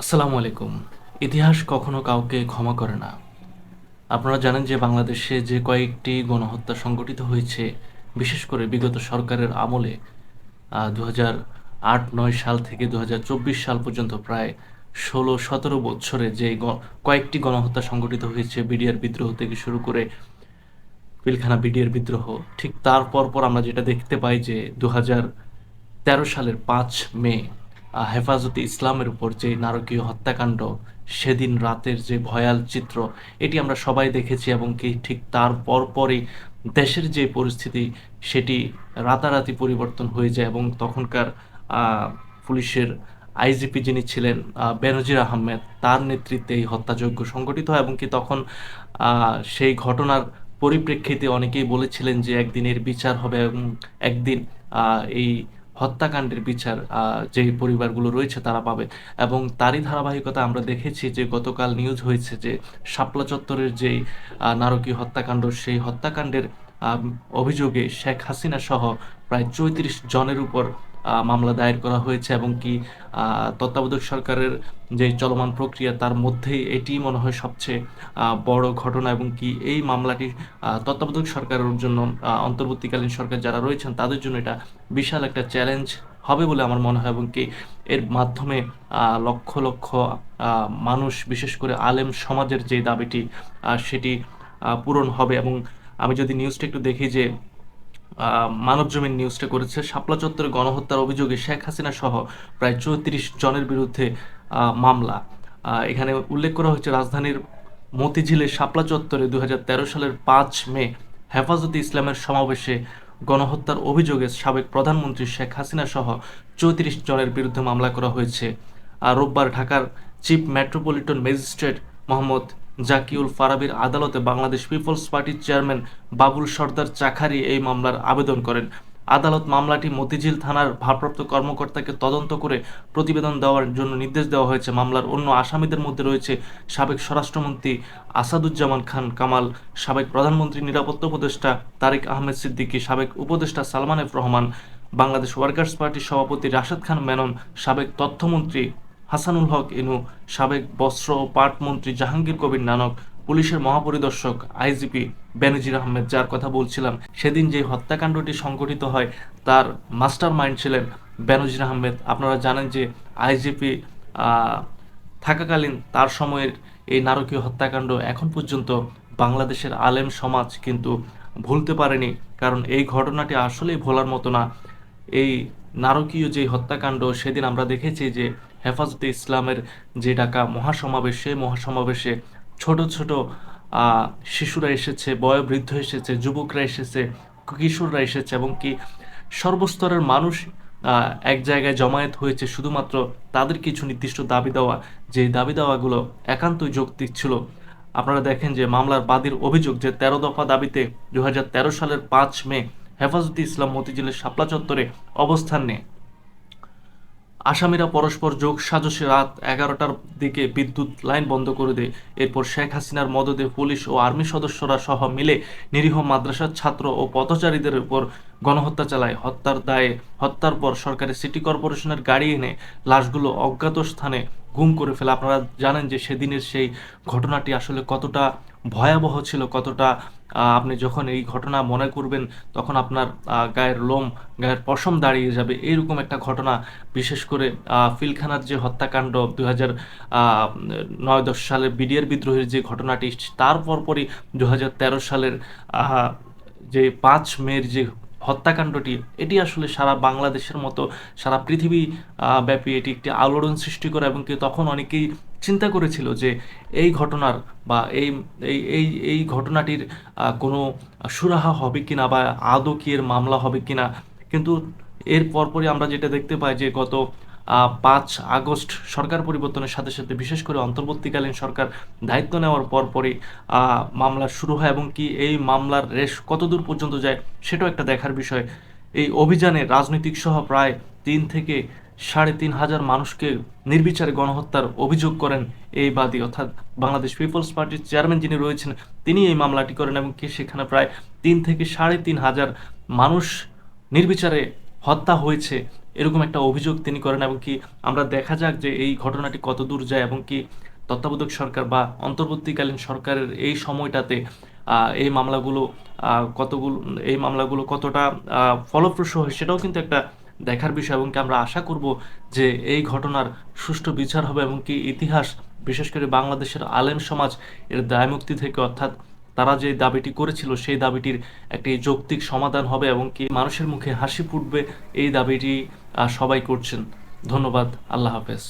আসসালামু আলাইকুম। ইতিহাস কখনো কাউকে ক্ষমা করে না। আপনারা জানেন যে বাংলাদেশে যে কয়েকটি গণহত্যা সংগঠিত হয়েছে, বিশেষ করে বিগত সরকারের আমলে দু আট, নয় সাল থেকে দু হাজার চব্বিশ সাল পর্যন্ত প্রায় ষোলো, সতেরো বছরে যে কয়েকটি গণহত্যা সংগঠিত হয়েছে, বিডিআর বিদ্রোহ থেকে শুরু করে পিলখানা বিডিআর বিদ্রোহ, ঠিক তার পর আমরা যেটা দেখতে পাই যে দু তেরো সালের পাঁচ মে হেফাজতে ইসলামের উপর যে নারকীয় হত্যাকাণ্ড, সেদিন রাতের যে ভয়াল চিত্র, এটি আমরা সবাই দেখেছি এবং কি ঠিক তার পরপরই দেশের যে পরিস্থিতি, সেটি রাতারাতি পরিবর্তন হয়ে যায় এবং তখনকার পুলিশের আইজিপি যিনি ছিলেন বেনজির আহমেদ, তার নেতৃত্বে এই হত্যাযজ্ঞ সংগঠিত হয় এবং কি তখন সেই ঘটনার পরিপ্রেক্ষিতে অনেকেই বলেছিলেন যে একদিন এর বিচার হবে এবং একদিন এই হত্যাকাণ্ডের বিচার যে পরিবারগুলো রয়েছে তারা পাবে। এবং তারই ধারাবাহিকতা আমরা দেখেছি যে গতকাল নিউজ হয়েছে যে শাপলা চত্বরের যেই নারকীয় হত্যাকাণ্ড, সেই হত্যাকাণ্ডের অভিযোগে শেখ হাসিনা সহ প্রায় চৌত্রিশ জনের উপর মামলা দায়ের করা হয়েছে এবং কি তত্ত্বাবধায়ক সরকারের যে চলমান প্রক্রিয়া তার মধ্যেই এটি মনে হয় সবচেয়ে বড় ঘটনা এবং কি এই মামলাটি তত্ত্বাবধায়ক সরকারের জন্য অন্তর্বর্তীকালীন সরকার যারা রয়েছেন তাদের জন্য এটা বিশাল একটা চ্যালেঞ্জ হবে বলে আমার মনে হয় এবং কি এর মাধ্যমে লক্ষ লক্ষ মানুষ বিশেষ করে আলেম সমাজের যে দাবিটি সেটি পূরণ হবে এবং আমি যদি নিউজটা একটু দেখি যে মানব জমিন নিউজটা করেছে। শাপলা চত্বরে গণহত্যার অভিযোগে শেখ হাসিনা সহ প্রায় চৌত্রিশ জনের বিরুদ্ধে মামলা। এখানে উল্লেখ করা হয়েছে রাজধানীর মতিঝিলের শাপলা চত্বরে দু হাজার তেরো সালের পাঁচ মে হেফাজতে ইসলামের সমাবেশে গণহত্যার অভিযোগে সাবেক প্রধানমন্ত্রী শেখ হাসিনা সহ চৌত্রিশ জনের বিরুদ্ধে মামলা করা হয়েছে। আর রোববার ঢাকার chief metropolitan magistrate Mohammad Zakiul ফারাবির আদালতে বাংলাদেশ পিপলস পার্টির চেয়ারম্যান বাবুল সর্দার চাখারি এই মামলার আবেদন করেন। আদালত মামলাটি মতিঝিল থানার ভারপ্রাপ্ত কর্মকর্তাকে তদন্ত করে প্রতিবেদন দেওয়ার জন্য নির্দেশ দেওয়া হয়েছে। মামলার অন্য আসামিদের মধ্যে রয়েছে সাবেক স্বরাষ্ট্রমন্ত্রী আসাদুজ্জামান খান কামাল, সাবেক প্রধানমন্ত্রী নিরাপত্তা উপদেষ্টা তারেক আহমেদ সিদ্দিকী, সাবেক উপদেষ্টা সালমান এফ রহমান, বাংলাদেশ ওয়ার্কার্স পার্টির সভাপতি রাশেদ খান মেনন, সাবেক তথ্যমন্ত্রী হাসানুল হক ইনু সাবেক বস্ত্র ও পাট মন্ত্রী জাহাঙ্গীর কবির নানক, পুলিশের মহাপরিদর্শক আইজিপি বেনজির আহমেদ যার কথা বলছিলাম, সেদিন যে হত্যাকাণ্ডটি সংঘটিত হয় তার মাস্টার মাইন্ড ছিলেন বেনজির আহমেদ। আপনারা জানেন যে আইজিপি থাকাকালীন তার সময়ের এই নারকীয় হত্যাকাণ্ড এখন পর্যন্ত বাংলাদেশের আলেম সমাজ কিন্তু ভুলতে পারেনি, কারণ এই ঘটনাটি আসলেই ভোলার মতো না। এই নারকীয় যে হত্যাকাণ্ড সেদিন আমরা দেখেছি যে হেফাজতে ইসলামের যে ডাকা মহাসমাবেশ সেই মহাসমাবেশে ছোট ছোট শিশুরা এসেছে, বয়োবৃদ্ধ এসেছে, যুবকরা এসেছে, কিশোররা এসেছে এবং কি সর্বস্তরের মানুষ এক জায়গায় জমায়েত হয়েছে। শুধুমাত্র তাদের কিছু নির্দিষ্ট দাবি দেওয়া, যে দাবি দেওয়াগুলো একান্তই যৌক্তিক ছিল। আপনারা দেখেন যে মামলার বাদীর অভিযোগ যে তেরো দফা দাবিতে দু হাজার তেরো সালের পাঁচ মে হেফাজতে ইসলাম মতিঝিলের শাপলা চত্বরে অবস্থান নেয়। আসামিরা পরস্পর যোগ সাজসে রাত এগারোটার দিকে বিদ্যুৎ লাইন বন্ধ করে দেয়। এরপর শেখ হাসিনার মদদে পুলিশ ও আর্মি সদস্যরা সহ মিলে নিরীহ মাদ্রাসার ছাত্র ও পথচারীদের উপর গণহত্যা চালায়, হত্যার দায়ে, হত্যার পর সরকারি সিটি কর্পোরেশনের গাড়ি এনে লাশগুলো অজ্ঞাত স্থানে গুম করে ফেলে। আপনারা জানেন যে সেদিনের সেই ঘটনাটি আসলে কতটা ভয়াবহ ছিল, কতটা আপনি যখন এই ঘটনা মনে করবেন, তখন আপনার গায়ের লোম, গায়ের পশম দাঁড়িয়ে যাবে। এইরকম একটা ঘটনা, বিশেষ করে ফিলখানার যে হত্যাকাণ্ড দু হাজার নয় দশ সালের বিডিআর বিদ্রোহের যে ঘটনাটি, তার পরপরই দু হাজার তেরো সালের যে পাঁচ মের যে হত্যাকাণ্ডটি, এটি আসলে সারা বাংলাদেশের মতো সারা পৃথিবী ব্যাপী এটি একটি আলোড়ন সৃষ্টি করে এবং তখন অনেকেই চিন্তা করেছিল যে এই ঘটনার বা এই এই এই ঘটনাটির কোনো সুরাহা হবে কি না বা আদৌ এর মামলা হবে কি না কিন্তু এর পরপরই আমরা যেটা দেখতে পাই যে গত পাঁচ আগস্ট সরকার পরিবর্তনের সাথে সাথে বিশেষ করে অন্তর্বর্তীকালীন সরকার দায়িত্ব নেওয়ার পরপরই মামলা শুরু হয় এবং কি এই মামলার রেশ কতদূর পর্যন্ত যায় সেটাও একটা দেখার বিষয়। এই অভিযানে রাজনৈতিক সহ প্রায় তিন থেকে সাড়ে তিন হাজার মানুষকে নির্বিচারে গণহত্যার অভিযোগ করেন এই বাদী। অর্থাৎ বাংলাদেশ পিপলস পার্টির চেয়ারম্যান যিনি রয়েছেন, তিনি এই মামলাটি করেন এবং কি সেখানে প্রায় তিন থেকে সাড়ে তিন হাজার মানুষ নির্বিচারে হত্যা হয়েছে। এরকম একটা অভিযোগ তিনি করেন এবং কি আমরা দেখা যাক যে এই ঘটনাটি কত দূর যায় এবং কি তত্ত্বাবধায়ক সরকার বা অন্তর্বর্তীকালীন সরকারের এই সময়টাতে এই মামলাগুলো কতগুলো, এই মামলাগুলো কতটা ফলপ্রসূ হয় সেটাও কিন্তু একটা দেখার বিষয় এবং কি আমরা আশা করব যে এই ঘটনার সুষ্ঠু বিচার হবে এবং কি ইতিহাস, বিশেষ করে বাংলাদেশের আলেম সমাজ এর দায়মুক্তি থেকে অর্থাৎ তারা যে দাবিটি করেছিল, সেই দাবিটির একটি যৌক্তিক সমাধান হবে এবং কি মানুষের মুখে হাসি ফুটবে, এই দাবিটি সবাই করছেন। ধন্যবাদ, আল্লাহ হাফেজ।